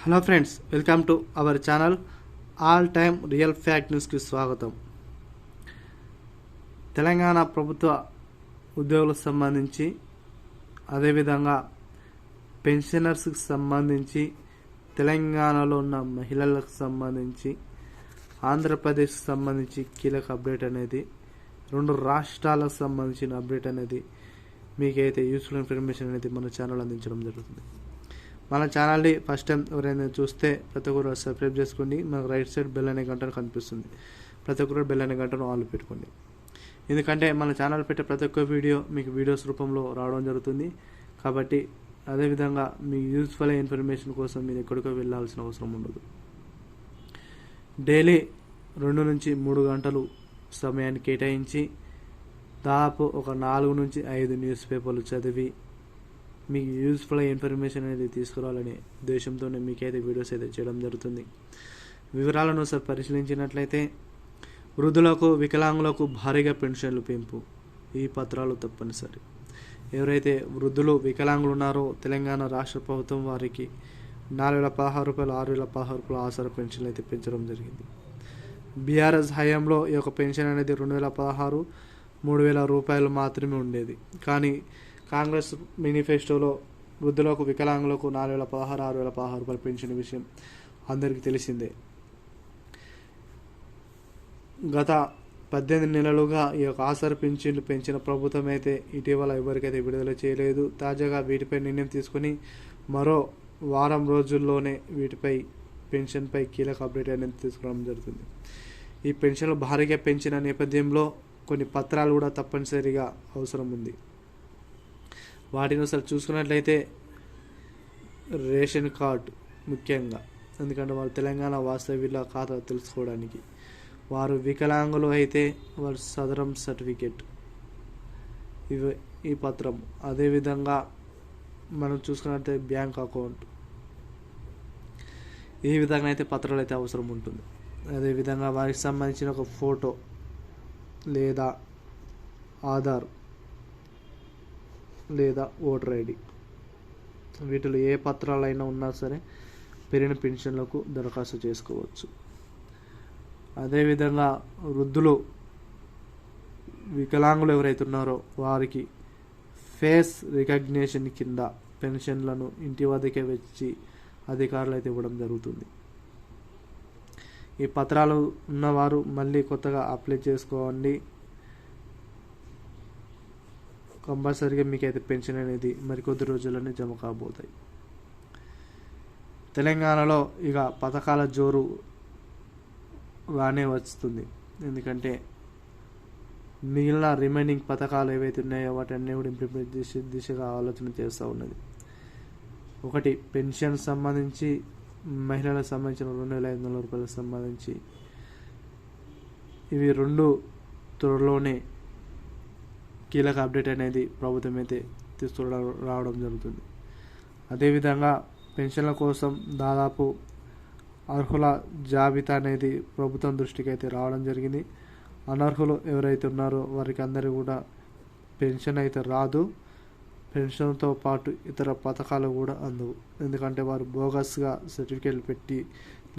Hello friends welcome to our channel all time real fact న్యూస్కి స్వాగతం. తెలంగాణ ప్రభుత్వ ఉద్యోగులకు సంబంధించి అదేవిధంగా పెన్షనర్స్కి సంబంధించి తెలంగాణలో ఉన్న మహిళలకు సంబంధించి ఆంధ్రప్రదేశ్కి సంబంధించి కీలక అప్డేట్ అనేది రెండు రాష్ట్రాలకు సంబంధించిన అప్డేట్ అనేది మీకైతే యూస్ఫుల్ ఇన్ఫర్మేషన్ అనేది మన ఛానల్ అందించడం జరుగుతుంది. మన ఛానల్ని ఫస్ట్ టైం ఎవరైనా చూస్తే ప్రతి ఒక్కరు సబ్స్క్రైబ్ చేసుకోండి. మనకు రైట్ సైడ్ బెల్ అనే గంటను కనిపిస్తుంది. ప్రతి ఒక్కరు బెల్ అనే గంటను ఆన్ పెట్టుకోండి. ఎందుకంటే మన ఛానల్ పెట్టే ప్రతి ఒక్క వీడియో మీకు వీడియోస్ రూపంలో రావడం జరుగుతుంది. కాబట్టి అదేవిధంగా మీ యూస్ఫుల్ ఇన్ఫర్మేషన్ కోసం మీరు ఎక్కడికో వెళ్ళాల్సిన అవసరం ఉండదు. డైలీ రెండు నుంచి మూడు గంటలు సమయాన్ని కేటాయించి దాదాపు ఒక నాలుగు నుంచి ఐదు న్యూస్ పేపర్లు చదివి మీకు యూస్ఫుల్ ఇన్ఫర్మేషన్ అనేది తీసుకురావాలని ఉద్దేశంతోనే మీకైతే వీడియోస్ అయితే చేయడం జరుగుతుంది. వివరాలను సార్ పరిశీలించినట్లయితే వృద్ధులకు వికలాంగులకు భారీగా పెన్షన్లు పెంపు. ఈ పత్రాలు తప్పనిసరి. ఎవరైతే వృద్ధులు వికలాంగులు ఉన్నారో తెలంగాణ రాష్ట్ర ప్రభుత్వం వారికి నాలుగు వేల పదహారు రూపాయలు ఆరు వేల పదహారు రూపాయల ఆసరా పెన్షన్లు అయితే పెంచడం జరిగింది. బీఆర్ఎస్ హయాంలో ఈ యొక్క పెన్షన్ అనేది రెండు వేల పదహారు మూడు వేల రూపాయలు మాత్రమే ఉండేది. కానీ కాంగ్రెస్ మేనిఫెస్టోలో వృద్ధులకు వికలాంగులకు నాలుగు వేల పదహారు ఆరు వేల పదహారు రూపాయలు విషయం అందరికీ తెలిసిందే. గత పద్దెనిమిది నెలలుగా ఈ యొక్క ఆసర పింఛన్లు పెంచిన ప్రభుత్వం అయితే ఇటీవల ఎవరికైతే విడుదల చేయలేదు. తాజాగా వీటిపై నిర్ణయం తీసుకుని మరో వారం రోజుల్లోనే వీటిపై పెన్షన్పై కీలక అప్డేట్ అనేది తీసుకురావడం జరుగుతుంది. ఈ పెన్షన్లు భారీగా పెంచిన నేపథ్యంలో కొన్ని పత్రాలు కూడా తప్పనిసరిగా అవసరం ఉంది. వాటిని అసలు చూసుకున్నట్లయితే రేషన్ కార్డు ముఖ్యంగా. ఎందుకంటే వారు తెలంగాణ వాస్తవ్యుల ఖాతా తెలుసుకోవడానికి. వారు వికలాంగులు అయితే వారు సదరం సర్టిఫికేట్. ఇవి ఈ పత్రం. అదేవిధంగా మనం చూసుకున్నట్లయితే బ్యాంక్ అకౌంట్. ఈ విధంగా అయితే పత్రాలు అయితే అవసరం ఉంటుంది. అదేవిధంగా వారికి సంబంధించిన ఒక ఫోటో లేదా ఆధార్ లేదా ఓటర్ ఐడి. వీటిలో ఏ పత్రాలైనా ఉన్నా సరే పెరిగిన పెన్షన్లకు దరఖాస్తు చేసుకోవచ్చు. అదేవిధంగా వృద్ధులు వికలాంగులు ఎవరైతే ఉన్నారో వారికి ఫేస్ రికగ్నేషన్ కింద పెన్షన్లను ఇంటి వద్దకే వచ్చి అధికారులు అయితే ఇవ్వడం జరుగుతుంది. ఈ పత్రాలు ఉన్నవారు మళ్ళీ కొత్తగా అప్లై చేసుకోండి. కంపల్సరీగా మీకైతే పెన్షన్ అనేది మరికొద్ది రోజుల్లోనే జమ కాబోతాయి. తెలంగాణలో ఇక పథకాల జోరు బాగానే వస్తుంది. ఎందుకంటే మిగిలిన రిమైనింగ్ పథకాలు ఏవైతే ఉన్నాయో వాటన్నీ కూడా ఇంప్లిమెంట్ చేసే దిశగా ఆలోచన చేస్తూ ఉన్నది. ఒకటి పెన్షన్ సంబంధించి మహిళలకు సంబంధించిన రెండు వేల ఐదు వందల రూపాయలకు సంబంధించి ఇవి రెండు త్వరలోనే కీలక అప్డేట్ అనేది ప్రభుత్వం అయితే తీసుకురా రావడం జరుగుతుంది. అదేవిధంగా పెన్షన్ల కోసం దాదాపు అర్హుల జాబితా అనేది ప్రభుత్వం దృష్టికి అయితే రావడం జరిగింది. అనర్హులు ఎవరైతే ఉన్నారో వారికి అందరూ కూడా పెన్షన్ అయితే రాదు. పెన్షన్తో పాటు ఇతర పథకాలు కూడా అందవు. ఎందుకంటే వారు బోగస్గా సర్టిఫికేట్లు పెట్టి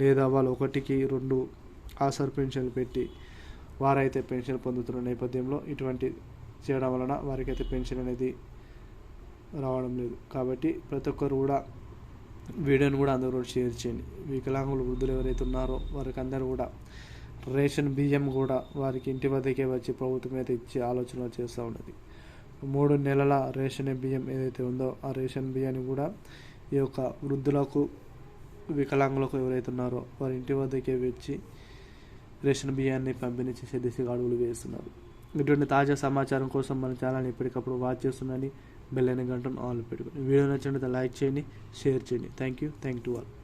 లేదా వాళ్ళు ఒకటికి రెండు ఆసర్ పెన్షన్లు పెట్టి వారైతే పెన్షన్ పొందుతున్న నేపథ్యంలో ఇటువంటి చేయడం వలన వారికైతే పెన్షన్ అనేది రావడం లేదు. కాబట్టి ప్రతి ఒక్కరు కూడా వీడియోని కూడా అందరూ షేర్ చేయండి. వికలాంగులు వృద్ధులు ఎవరైతే ఉన్నారో వారికి అందరూ కూడా రేషన్ బియ్యం కూడా వారికి ఇంటి వద్దకే వచ్చి ప్రభుత్వం అయితే ఇచ్చే ఆలోచన చేస్తూ ఉన్నది. మూడు నెలల రేషన్ బియ్యం ఏదైతే ఉందో ఆ రేషన్ బియ్యాన్ని కూడా ఈ యొక్క వృద్ధులకు వికలాంగులకు ఎవరైతే ఉన్నారో వారి ఇంటి వద్దకే వచ్చి రేషన్ బియ్యాన్ని పంపిణీ చేసే దిశగా అడుగులు వేస్తున్నారు. ఇటువంటి తాజా సమాచారం కోసం మన ఛానల్ని ఎప్పటికప్పుడు వాచ్ చేస్తుందని బెల్ అయిన గంటను ఆన్ పెట్టుకుని వీడియో నచ్చినట్లయితే లైక్ చేయండి షేర్ చేయండి. Thank you. Thank to all.